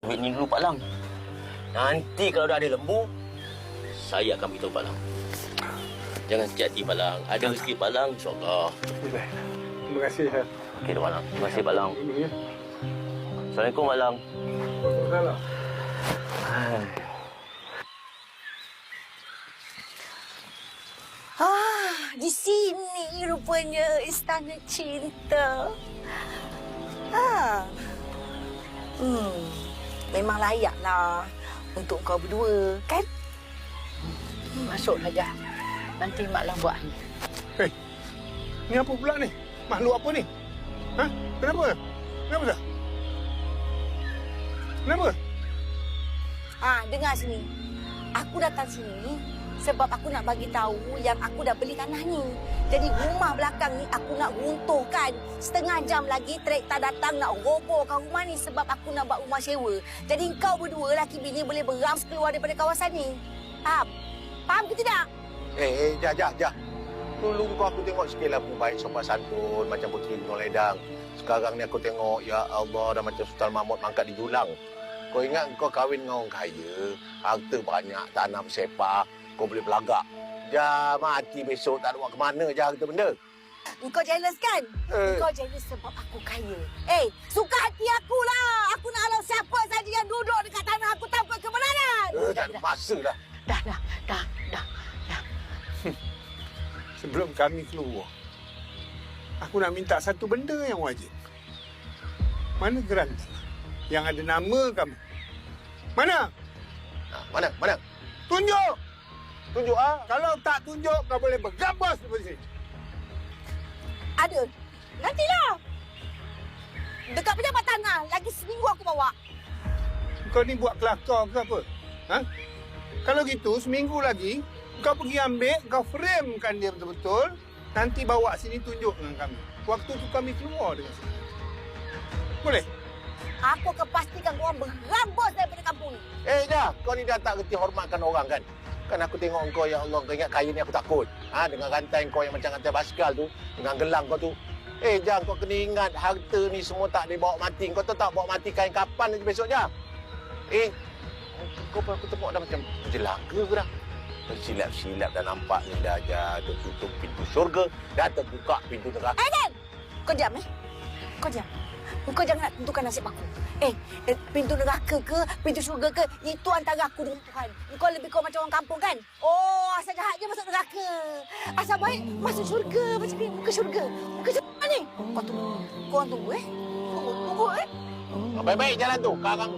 Duit ni dulu Pak Lang. Nanti kalau dah ada lembu, saya akan beritahu Pak Lang. Jangan sakit hati Pak Lang. Ada rezeki Pak Lang, insyaAllah. Terima kasih, Hal. Okey, Pak Lang. Terima kasih Pak Lang. Assalamualaikum Pak Lang. Salah. Ah, di sini rupanya istana cinta. Ah. Memang layaklah untuk kau berdua, kan? Masuklah, Jah. Nanti Mak Lang buat ni. Hei, ni apa pula ni? Makhluk apa ni? Ha? Kenapa? Kenapa dah? Kenapa? Ah, dengar sini. Aku datang sini sebab aku nak bagi tahu yang aku dah beli tanah ni. Jadi rumah belakang ni aku nak runtuhkan. Setengah jam lagi traktor datang nak robohkan rumah ni sebab aku nak buat rumah sewa. Jadi kau berdua laki bini boleh berams keluar daripada kawasan ni. Faham? Faham ke tidak? Eh, eh, Jah, Jah, Jah. Dulu kau aku tengok sikit lah baik sopan santun macam Puteri Gunung Ledang. Sekarang ni aku tengok, ya Allah, dah macam Sultan Mahmud mangkat di Julang. Kau ingat kau kahwin dengan orang kaya, harta banyak, tanah bersepak, kau boleh belagak. Jah, mati besok tak buat ke mana, Jah, harta benda. Engkau jealous kan? Eh, Engkau jealous sebab aku kaya. Eh, suka hati aku lah. Aku nak halau siapa saja yang duduk dekat tanah aku tanpa kebenaran. eh, tak ada masa dah. Dah, dah, dah, dah. Sebelum kami keluar, aku nak minta satu benda yang wajib. Mana geran yang ada nama kami? Mana? Ha, mana, mana? Tunjuk! Tunjuk ah. Kalau tak tunjuk, kau boleh bergabas daripada sini. Ada. Nantilah. Dekat pejabat tanah. Lagi seminggu aku bawa. Kau ni buat kelakar ke apa? Ha? Kalau gitu, seminggu lagi, kau pergi ambil, kau framekan dia betul-betul, nanti bawa sini tunjuk dengan kami. Waktu tu kami keluar dengan sini. Boleh? Aku akan pastikan korang berambus daripada kampung ni. Eh, Jah, kau ni dah tak kerti hormatkan orang kan? Kan aku tengok kau, ya Allah, kau ingat kaya ni aku takut. Ha, dengan rantai kau yang macam rantai basikal tu, dengan gelang kau tu. Eh, Jah, kau kena ingat harta ni semua tak boleh bawa mati. Kau tahu tak bawa mati kain kapan nanti besok, Jah? Eh, kau pun aku tengok dah macam jelaka ke dah. Silap-silap dah nampak ni dah, Jah. Dia tutup pintu syurga, dah terbuka pintu neraka. Kau diam eh. Kau diam. Kau jangan nak tentukan nasib aku. Eh, eh, pintu neraka ke, pintu syurga ke, itu antara aku dengan Tuhan. Kau lebih kau macam orang kampung kan? Oh, asal jahat je masuk neraka. Asal baik masuk syurga. Macam ni, muka syurga. Muka syurga ni. Kau tunggu. Kau orang tunggu eh. Tunggu, tunggu eh. Baik-baik jalan tu. Karang